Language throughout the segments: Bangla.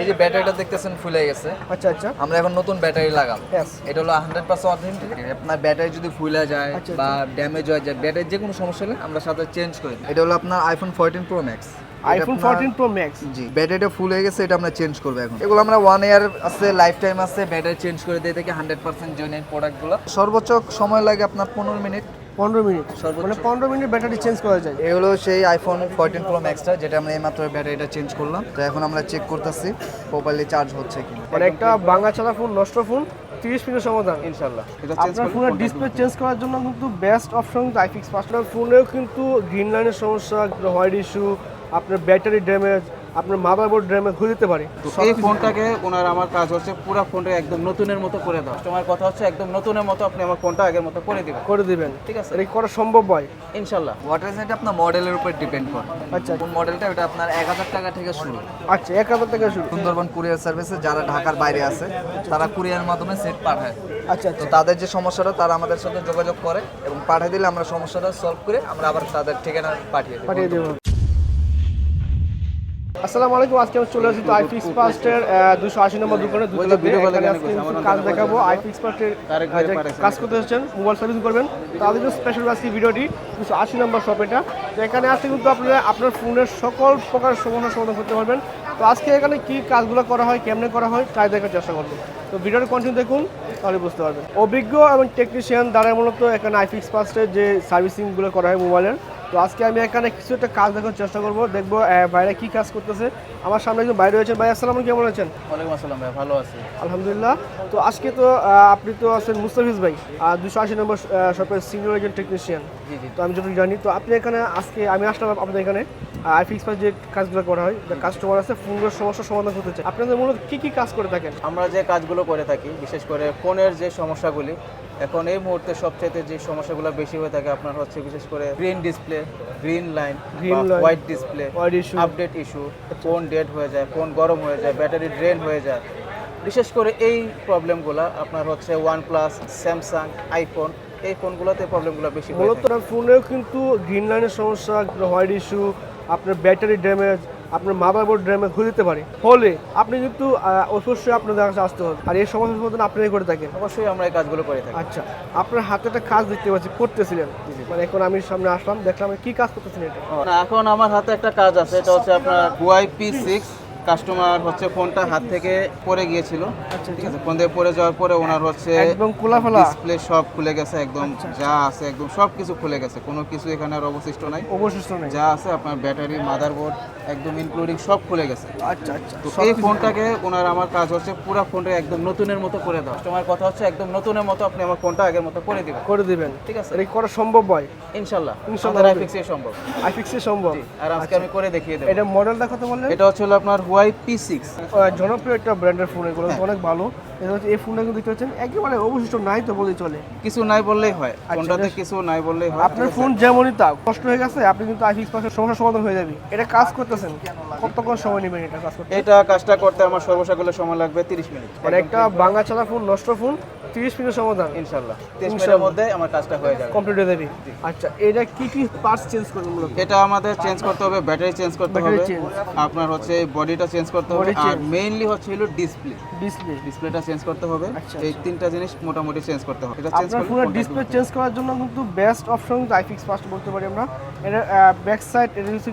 এই যে ব্যাটারিটা দেখতেছেন ফুলে গেছে। আচ্ছা আচ্ছা। আমরা এখন নতুন ব্যাটারি লাগাম. এটা হলো হান্ড্রেড পার্সেন্ট অথেন্টিক আপনার ব্যাটারি যদি ফুলে যায় আচ্ছা, বা ড্যামেজ হয়ে যায় ব্যাটারি যে কোনো সমস্যা হলে আমরা সাথে চেঞ্জ করি এটা হলো আপনার iPhone fourteen pro max iPhone fourteen pro max জি ব্যাটারিটা ফুল হয়ে গেছে এটা আমরা চেঞ্জ করব এখন। এগুলো আমরা ওয়ান ইয়ার আছে লাইফ টাইম আছে ব্যাটারি চেঞ্জ করে দিয়ে থাকি হান্ড্রেড পার্সেন্ট জেনুইন প্রোডাক্টগুলো সর্বোচ্চ সময় লাগে আপনার পনেরো মিনিট। পনেরো মিনিট। মানে পনেরো মিনিট ব্যাটারি চেঞ্জ করা যায়। এই হলো সেই আইফোন ফোরটিন প্রো ম্যাক্সটা যেটা আমরা এইমাত্র ব্যাটারিটা চেঞ্জ করলাম। তো এখন আমরা চেক করতেছি প্রপারলি চার্জ হচ্ছে কি মানে একটা বাংলা চালা ফোন নষ্ট ফোন তিরিশ মিনিট সমাধান। ইনশাল্লাহ আপনার ফোনের ডিসপ্লে চেঞ্জ করার জন্য কিন্তু বেস্ট অপশন কিন্তু আইফিক্স পাঁচ আপনার ফোনেও কিন্তু গ্রিন লাইনের সমস্যা হোয়াইট ইস্যু আপনার ব্যাটারি ড্যামেজ আপনার মাদারবোর্ড ড্যামেজ হয়ে যেতে পারে। তো এই ফোনটাকে ওনার আমার কাজ হচ্ছে পুরো ফোনটা একদম নতুনের মতো করে দাও তোমার কথা হচ্ছে একদম নতুনের মতো আপনি আমার ফোনটা আগের মতো করে দিবেন। করে দিবেন। ঠিক আছে। এটা করা সম্ভব হয়? ইনশাল্লাহ ওয়াটার সাইড আপনার মডেলের উপর ডিপেন্ড করে। আচ্ছা। কোন মডেলটা ওটা আপনার এক হাজার টাকা থেকে শুরু। আচ্ছা এক হাজার টাকা শুরু। সুন্দরবন কুরিয়ার সার্ভিসে যারা ঢাকার বাইরে আছে তারা কুরিয়ার মাধ্যমে সেট পাঠায়। আচ্ছা তো আচ্ছা তাদের যে সমস্যাটা তারা আমাদের সাথে যোগাযোগ করে এবং পাঠিয়ে দিলে আমরা সমস্যাটা সলভ করে আমরা আবার তাদের ঠিকানা পাঠিয়ে পাঠিয়ে দেবো। আসসালামু আলাইকুম আজকে আমি চলে আসছি আইফিক্স ফাস্টের দুশো আশি নম্বর দোকানে। আজকে কাজ দেখাবো। আইফিক্স ফাস্টের। কাজ করতে হচ্ছেন মোবাইল সার্ভিস করবেন। তাদের জন্য স্পেশাল আজকে ভিডিওটি দুশো আশি নম্বর শপ এটা। তো এখানে আসতে কিন্তু আপনারা আপনার ফোনের সকল প্রকার সমস্যার সমাধান করতে পারবেন। তো আজকে এখানে কি কাজগুলো করা হয় কেমনে করা হয় তাই দেখার চেষ্টা করব। তো ভিডিওটি কন্টিনিউ দেখুন তাহলে বুঝতে পারবেন। অভিজ্ঞ এবং টেকনিশিয়ান দ্বারা মূলত এখানে আইফিক্স ফাস্টের যে সার্ভিসিংগুলো করা হয় মোবাইলের তো আজকে আমি এখানে কিছু একটা কাজ দেখার চেষ্টা করব। দেখব বাইরে কি কাজ করতেছে। আমার সামনে একজন বাইরে রয়েছেন। ভাই আসসালাম কেমন আছেন? ওয়ালাইকুম আসসালাম ভাই ভালো আছি। আলহামদুলিল্লাহ। তো আজকে তো আপনি তো আছেন মুস্তাফিজ ভাই দুশো আশি নম্বর শপের সিনিয়র একজন টেকনিশিয়ান জি জি। তো আমি যদি জানি তো আপনি এখানে আজকে আমি আসলাম আপনাদের এখানে। আইফিক্স পাস যে কাজগুলো করা হয় কাস্টমার আছে ফোনের সমস্যার সমাধান করতে চাই আপনাদের মূলত কি কি কাজ করে থাকেন? আমরা যে কাজগুলো করে থাকি বিশেষ করে ফোনের যে সমস্যাগুলি এখন এই মুহূর্তে সবচেয়ে যে সমস্যাগুলো বেশি হয়ে থাকে আপনার হচ্ছে বিশেষ করে green display green line white display. Update issue phone dead হয়ে যায় ফোন গরম হয়ে যায় ব্যাটারি ড্রেন হয়ে যায়। বিশেষ করে এই প্রবলেমগুলো আপনার হচ্ছে ওয়ান প্লাস স্যামসাং আইফোন এই ফোনগুলোতে প্রবলেমগুলো বেশি মূলত ফোনেও কিন্তু গ্রিন লাইনের সমস্যা হোয়াইট ইস্যু আপনার ব্যাটারি ড্যামেজ আপনার মাদারবোর্ড ড্যামেজ হয়ে যেতে পারে। ফলে আপনি কিন্তু অবশ্যই আপনাদের কাছে আসতে হবে। আর এই সমস্যার সমাধান আপনি করে থাকেন। অবশ্যই আমরা এই কাজগুলো করে থাকি। আচ্ছা আপনার হাতে একটা কাজ দেখতে পাচ্ছি করতেছিলেন। মানে এখন আমি সামনে আসলাম দেখলাম কি কাজ করতেছিলেন এটা। এখন আমার হাতে একটা কাজ আছে এটা হচ্ছে আপনার ওয়াইপি সিক্স। কাস্টমার হচ্ছে ফোনটা হাত থেকে পড়ে গিয়েছিল। আচ্ছা ঠিক আছে ফোন থেকে পড়ে যাওয়ার পরে ওনার হচ্ছে একদম খোলাফেলা ডিসপ্লে সব খুলে গেছে একদম আচ্ছা, যা আছে একদম সব কিছু খুলে গেছে কোনো কিছু এখানে আর অবশিষ্ট নাই। অবশিষ্ট নেই। যা আছে আপনার ব্যাটারি মাদারবোর্ড একদম ইনক্লুডিং সব খুলে গেছে। আচ্ছা আচ্ছা। তো এই ফোনটাকে ওনার আমার কাজ হচ্ছে পুরো ফোনটা একদম নতুনের মতো করে দাও তোমার কথা হচ্ছে একদম নতুনের মতো আপনি আমার ফোনটা আগের মতো করে দিবেন। করে দিবেন। ঠিক আছে? এটা করা সম্ভব হয় ইনশাল্লাহ। আমাদের হবে। আইফিক্সে সম্ভব। আইফিক্সে সম্ভব। আর আজকে আমি করে দেখিয়ে দেবো। এটা মডেলটা কত বললেন? এটা হচ্ছে হলো আপনার ওয়াইপি সিক্স জনপ্রিয় একটা ব্র্যান্ডের ফোন এগুলো হ্যাঁ। অনেক ভালো। এই ফোনটা কিন্তু দেখতে পাচ্ছেন একেবারে অবশিষ্ট নাই তো বলেই চলে। কিছু নাই বললেই হয়। আচ্ছা, ফোনটাতে কিছু নাই বললেই হয়। আপনার ফোন যেমনই তা কষ্ট হয়ে গেছে আপনি কিন্তু আইফিক্স পাশের সমস্যা সমাধান হয়ে যাবে। এটা কাজ করতেছেন? কতক্ষণ সময় নেবেন এটা কাজ করতে? এটা কাজটা করতে আমার সর্বসাকুল্য সময় লাগবে 30 মিনিট। মানে একটা বাংলা চালা ফোন নষ্ট ফোন তিরিশ মিনিট সমাধান। ইনশাআল্লাহ 30 মিনিটের মধ্যে আমার কাজটা হয়ে যাবে। কমপ্লিট হয়ে যাবে। আচ্ছা এটা কি কি পার্টস চেঞ্জ করবেন মূলত এটা আমাদের চেঞ্জ করতে হবে ব্যাটারি চেঞ্জ করতে হবে। আপনার হচ্ছে বডিটা চেঞ্জ করতে হবে। আর মেইনলি হচ্ছে হলো ডিসপ্লে ডিসপ্লে ডিসপ্লেটা চেঞ্জ করতে হবে। আচ্ছা, এই তিনটা জিনিস মোটামুটি চেঞ্জ করতে হবে। এটা চেঞ্জ ফোনের ফোনটা ডিসপ্লে চেঞ্জ করার জন্য কিন্তু বেস্ট অপশন আইফিক্স ফার্স্ট বলতে পারি আমরা। এটা ব্যাক সাইড এটা হচ্ছে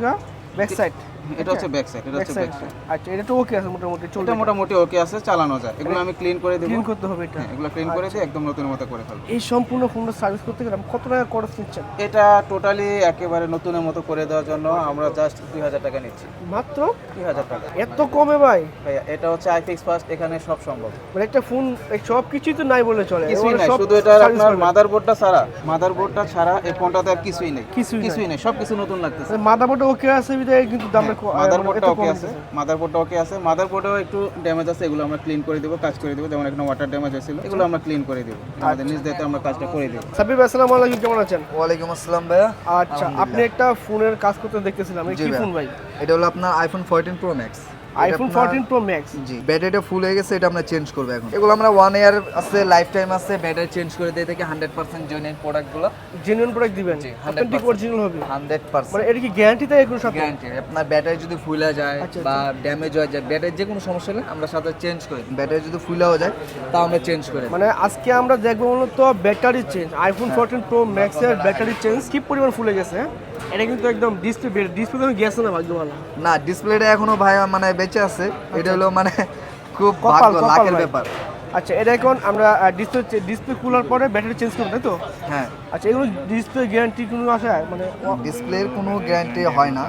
ব্যাক সাইড এটা হচ্ছে ব্যাক সাইড এটা হচ্ছে ব্যাক সাইড আচ্ছা এটা তো ওকে আছে মোটামুটি চলবে। এটা মোটামুটি ওকে আছে চালানো যায়। এগুলো আমি ক্লিন করে দেবো। ক্লিন করতে হবে এটা। হ্যাঁ এগুলো ক্লিন করে দিয়ে একদম নতুন মতো করে ফেলব। এই সম্পূর্ণ ফোনটা সার্ভিস করতে কত টাকা খরচ নিচ্ছেন? এটা টোটালি একেবারে নতুনের মতো করে দেওয়ার জন্য আমরা জাস্ট দুই হাজার টাকা নিচ্ছি। মাত্র? দুই হাজার টাকা। এত কমে ভাই। এটা হচ্ছে আইফিক্স ফার্স্ট এখানে সব সম্ভব। মানে একটা ফোন সব কিছুই তো নাই বলে চলে। কিছুই নাই শুধু এটা আপনার। মাদারবোর্ডটা ছাড়া মাদারবোর্ডটা ছাড়া এই ফোনটাতে আর কিছুই নেই। কিছুই নেই। সব কিছু নতুন লাগতেছে। মানে মাদারবোর্ডে ওকে আছে বিধায় কিন্তু দামটা ক- মাদারবোর্ডটা ওকে আছে? মাদারবোর্ডটা ওকে আছে? মাদারবোর্ডেও একটু ড্যামেজ আছে এগুলো আমরা ক্লিন করে দেবো কাজ করে দেব। যেমন এখানে ওয়াটার ড্যামেজ হয়েছিল এগুলো আমরা ক্লিন করে দেব। আমাদের নিজ দায়িত্বে আমরা কাজটা করে দেব। সাবিব ভাই, আসসালামু আলাইকুম কেমন আছেন? ওয়ালাইকুম আসসালাম ভাইয়া। আচ্ছা আপনি একটা ফোনের কাজ করতে দেখতেছিলাম কি ফোন ভাই? এটা হলো আপনার iPhone fourteen pro max iPhone আপনার- ফোরটিন প্রো ম্যাক্স জি ব্যাটারিটা ফুল হয়ে গেছে এটা আমরা চেঞ্জ করব এখন। এগুলো আমরা ওয়ান ইয়ার আছে লাইফ টাইম আছে ব্যাটারি চেঞ্জ করে দিয়ে থেকে হান্ড্রেড পার্সেন্ট জেনুইন প্রোডাক্টগুলো জেনুইন প্রোডাক্ট দিবেন? জি, অথেন্টিক অরিজিনাল হবে? হান্ড্রেড মানে পার্সেন্ট এটা কি গ্যারান্টি দেয় এগুলোর সাথে গ্যারান্টি আপনার ব্যাটারি যদি ফুলে যায় বা ড্যামেজ হয়ে যায় ব্যাটারি যে কোনো সমস্যা হলে আমরা সাথে চেঞ্জ করি ব্যাটারি যদি ফুলেও যায় তাও আমরা চেঞ্জ করে। মানে আজকে আমরা দেখব মূলত battery change iPhone fourteen pro ম্যাক্সের ব্যাটারি চেঞ্জ কি পরিমাণ ফুলে গেছে? হ্যাঁ? এটা কিন্তু একদম ডিসপ্লে ডিসপ্লে তো গেছে না ভাগ্য ভালো না ডিসপ্লেটা এখনও ভাই মানে বেঁচে আছে এটা হলো মানে খুব ভাগ্য কপাল লাকের ব্যাপার। আচ্ছা এটা এখন আমরা ডিসপ্লে ডিসপ্লে খোলার পরে ব্যাটারি চেঞ্জ করব তাই তো? হ্যাঁ। আচ্ছা এগুলো ডিসপ্লে গ্যারান্টি কোনো আছে মানে ডিসপ্লের কোনো গ্যারান্টি হয় না।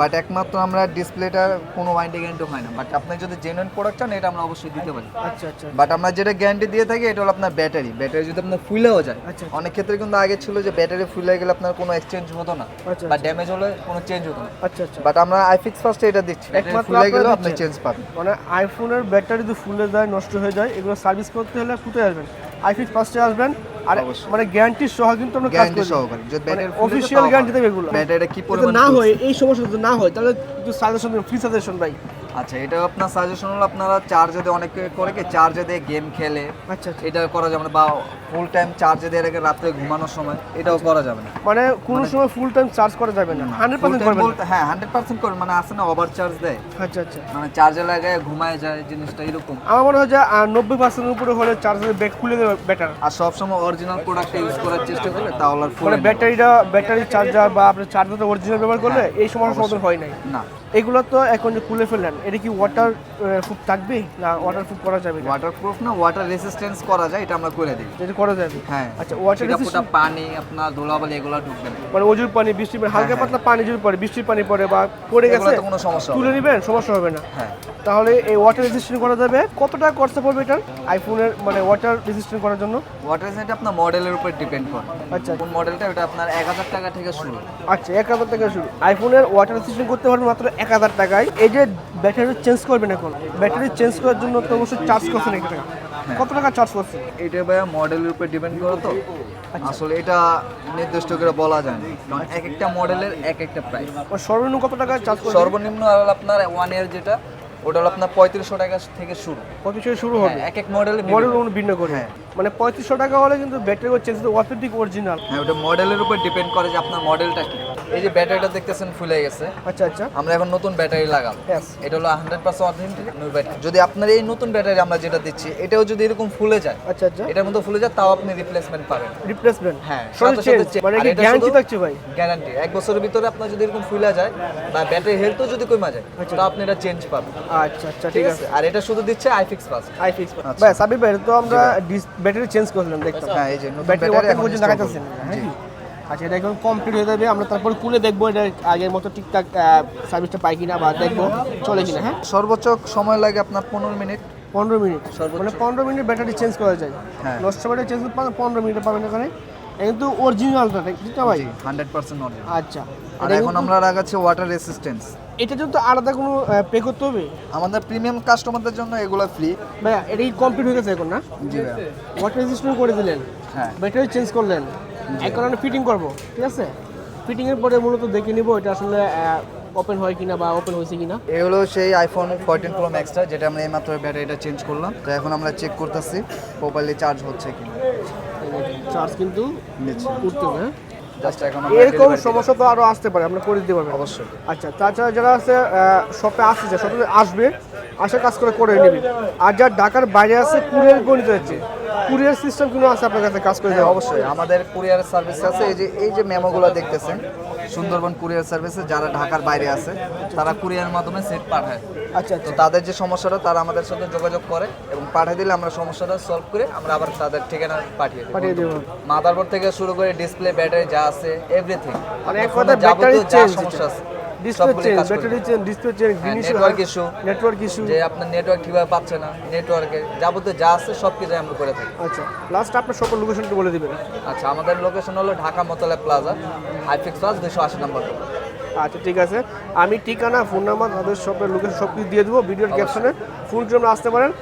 বাট একমাত্র আমরা ডিসপ্লেটার কোনো ওয়ারেন্টি গ্যারান্টি হয় না। বাট আপনি যদি জেনুইন প্রোডাক্ট চান এটা আমরা অবশ্যই দিতে পারি। আচ্ছা আচ্ছা বাট আমরা যেটা গ্যারান্টি দিয়ে থাকি এটা হলো আপনার ব্যাটারি ব্যাটারি যদি আপনার ফুলেও যায় আচ্ছা। অনেক ক্ষেত্রে কিন্তু আগে ছিল যে ব্যাটারি ফুলে গেলে আপনার কোনো এক্সচেঞ্জ হতো না। আচ্ছা, বা ড্যামেজ হলে কোনো চেঞ্জ হতো না। আচ্ছা আচ্ছা। বাট আমরা আইফিক্স ফার্স্টে এটা দিচ্ছি। ফুলে গেলেও আপনারা আপনি চেঞ্জ পাবেন। মানে আইফোনের ব্যাটারি যদি ফুলে যায় নষ্ট হয়ে যায় এগুলো সার্ভিস করতে হলে কোথায় আসবেন? আইফিক্স ফার্স্টে আসবেন আর মানে গ্যারান্টি সহ কিন্তু আমরা কাজ করি। সহকারে। যদি ব্যাটারি অফিসিয়াল গ্যারান্টি দেবে এগুলো। ব্যাটারিটা কি পরিমাণ না হয় এই সমস্যা যদি না হয় তাহলে একটু সাজেশন ফ্রি সাজেশন ভাই। আচ্ছা এটা আপনার সাজেশন হলো আপনারা চার্জে দিয়ে অনেকে করে কি চার্জে দিয়ে গেম খেলে। আচ্ছা আচ্ছা। এটা করা যাবে না বা ফুল টাইম চার্জে দিয়ে রেখে রাত্রে ঘুমানোর সময় এটাও করা যাবে না। মানে কোনো সময় ফুল টাইম চার্জ করা যাবে না? হান্ড্রেড পার্সেন্ট বলতে হ্যাঁ হান্ড্রেড পার্সেন্ট করবে মানে আসে না ওভার চার্জ দেয়। আচ্ছা আচ্ছা। মানে চার্জে লাগায় ঘুমায় যায় জিনিসটা এরকম। আমার মনে হয় যে নব্বই পার্সেন্টের উপরে হলে চার্জারের ব্যাগ খুলে দেবে বেটার আর সবসময় অরিজিনাল প্রোডাক্ট ইউজ করার চেষ্টা করলে তাহলে ফুল মানে ব্যাটারিটা ব্যাটারি চার্জার বা আপনার চার্জারটা অরিজিনাল ব্যবহার করলে এই সমস্যার সমাধান হয় নাই। না। এগুলো তো এখন যে খুলে ফেললেন এটা কি ওয়াটার প্রুফ থাকবে? না ওয়াটার প্রুফ করা যাবে ওয়াটার প্রুফ না ওয়াটার রেসিস্ট্যান্স করা যায় এটা আমরা করে দিই। যেটা করা যাবে? হ্যাঁ। আচ্ছা ওয়াটার সেটা পুরো পানি আপনার ধুলাবালি এগুলো ঢুকবে না। মানে ওজুর পানি বৃষ্টির পানি হালকা হ্যাঁ, পাতলা পানি যদি পড়ে বৃষ্টির পানি পড়ে বা পড়ে গেছে কোনো সমস্যা হবে তুলে। নেবেন সমস্যা হবে না। হ্যাঁ। তাহলে এই ওয়াটার রেজিস্ট্রেশন করা যাবে। কত টাকা খরচা পড়বে এটার? আইফোনের মানে ওয়াটার রেজিস্ট্রেশন করার জন্য? ওয়াটার রেজিস্ট্যান্ট আপনার মডেলের উপর ডিপেন্ড করে। আচ্ছা কোন মডেলটা ওটা আপনার এক হাজার টাকা থেকে শুরু। আচ্ছা এক হাজার টাকা শুরু। আইফোনের ওয়াটার রেজিস্ট্রেশন করতে পারবেন মাত্র এক হাজার টাকায়। এই যে ব্যাটারি চেঞ্জ করবেন এখন। ব্যাটারি চেঞ্জ করার জন্য তো অবশ্যই চার্জ করছেন এক টাকা। কত টাকা চার্জ করছেন? এটা ভাইয়া মডেলের উপর ডিপেন্ড করে তো। আসলে এটা নির্দিষ্ট করে বলা যায় না। কারণ এক একটা মডেলের এক একটা প্রাইস আর সর্বনিম্ন কত টাকা চার্জ করবেন? সর্বনিম্ন হলো আপনার ওয়ান ইয়ার যেটা ওটা হলো আপনার পঁয়ত্রিশশো টাকা থেকে শুরু। কত থেকে শুরু হবে। হ্যাঁ, এক এক মডেলের মডেল অনু ভিন্ন করে। হ্যাঁ। মানে পঁয়ত্রিশশো টাকা হলে কিন্তু ব্যাটারি চেঞ্জ অথেন্টিক অরিজিনাল হ্যাঁ ওটা মডেলের উপর ডিপেন্ড করে যে আপনার মডেলটা কি। এই যে ব্যাটারিটা দেখতেছেন ফুলে গেছে। আচ্ছা আচ্ছা। আমরা এখন নতুন ব্যাটারি Yes. এটা হলো হান্ড্রেড পার্সেন্ট অথেন্টিক ব্যাটারি যদি আপনার এই নতুন ব্যাটারি আমরা যেটা দিচ্ছি এটাও যদি এরকম ফুলে যায় আচ্ছা আচ্ছা। এটার মধ্যে ফুলে যায় তাও আপনি রিপ্লেসমেন্ট পাবেন। রিপ্লেসমেন্ট হ্যাঁ। মানে কি গ্যারান্টি থাকছে ভাই? গ্যারান্টি এক বছরের ভিতরে আপনার যদি এরকম ফুলে যায় বা ব্যাটারি হেলথও যদি কমে যায় আচ্ছা। তো আপনি এটা চেঞ্জ পাবেন। আচ্ছা আচ্ছা ঠিক আছে। আর এটা শুধু দিচ্ছে আইফিক্স ফাস্ট আই ফিক্স আচ্ছা। ভাই সাবির ভাই তো আমরা ব্যাটারি চেঞ্জ করলাম দেখতাম। হ্যাঁ এই যে ব্যাটারি এখন install দেখাইতেছেন। হ্যাঁ? আচ্ছা এটা এখন কমপ্লিট হয়ে যাবে। আমরা তারপর খুলে দেখব এটা আগের মতো ঠিকঠাক সার্ভিসটা পাই কিনা বা দেখব চলে কিনা হ্যাঁ? সর্বোচ্চ সময় লাগে আপনার পনেরো মিনিট। পনেরো মিনিট। মানে পনেরো মিনিট ব্যাটারি চেঞ্জ করা যায়। হ্যাঁ। নষ্ট ব্যাটারি চেঞ্জ করতে পনেরো মিনিটে পাবেন এখানে। কিন্তু অরিজিনালটা ঠিক ভাই হান্ড্রেড পার্সেন্ট অরিজিনাল আচ্ছা। আর এখন আমরা লাগাচ্ছি ওয়াটার রেসিস্ট্যান্স এটা জন্য তো আলাদা কোনো পে করতে হবে? আমাদের প্রিমিয়াম কাস্টমারদের জন্য এগুলো ফ্রি ভাইয়া এটা কি কমপ্লিট হয়ে গেছে এখন না? জি ভাইয়া। ওয়াটার রেজিস্ট্রেশন করে দিলেন। হ্যাঁ। ব্যাটারি চেঞ্জ করলেন। এখন আমরা ফিটিং করব ঠিক আছে? ফিটিংয়ের এর পরে মূলত দেখে নিব এটা আসলে ওপেন হয় কিনা বা ওপেন হয়েছে কিনা। এই হলো সেই আইফোন ফোরটিন প্রো ম্যাক্সটা যেটা আমরা এইমাত্র ব্যাটারিটা চেঞ্জ করলাম। তো এখন আমরা চেক করতেছি প্রপারলি চার্জ হচ্ছে কিনা। চার্জ কিন্তু উঠতে হবে হ্যাঁ? এরকম সমস্যা তো আরও আসতে পারে আমরা করে দিতে পারব। অবশ্যই। আচ্ছা তাছাড়া যারা আছে শপে আসছে শপে আসবে আসার কাজ করে করে নেবে। আর যারা ঢাকার বাইরে আছে কুরিয়ার গণিত হচ্ছে। কুরিয়ার সিস্টেম কোনো আছে আপনার কাছে কাজ করে দেবে অবশ্যই। আমাদের কুরিয়ার সার্ভিস আছে। এই যে এই যে মেমোগুলো দেখতেছেন সুন্দরবন কুরিয়ার সার্ভিসে যারা ঢাকার বাইরে আছে তারা কুরিয়ার মাধ্যমে সেট পাঠায়। আচ্ছা তো আচ্ছা তাদের যে সমস্যাটা তারা আমাদের সাথে যোগাযোগ করে এবং পাঠিয়ে দিলে আমরা সমস্যাটা সলভ করে আমরা আবার তাদের ঠিকানা পাঠিয়ে পাঠিয়ে দেবো। মাদারবোর্ড থেকে শুরু করে ডিসপ্লে ব্যাটারি যা আছে এভরিথিং মানে এক কথা ব্যাটারি সমস্যা আছে। Display change battery display network issue যে আপনার নেটওয়ার্ক ঠিকভাবে পাচ্ছে না নেটওয়ার্কে যাবতীয় যা আছে সব কিছু আমরা করে থাকি। আচ্ছা লাস্ট আপনার সকল লোকেশনটা বলে দিবেন। আচ্ছা আমাদের লোকেশন হলো ঢাকা মোতলা প্লাজা হাইফিক্স প্লাস দুশো আশি নম্বর। আচ্ছা ঠিক আছে। আমি ঠিকানা ফোন নাম্বার তাদের শপের লোকেশন সব কিছু দিয়ে দেবো ভিডিওর ক্যাপশনে ফোন জন্য আসতে পারেন।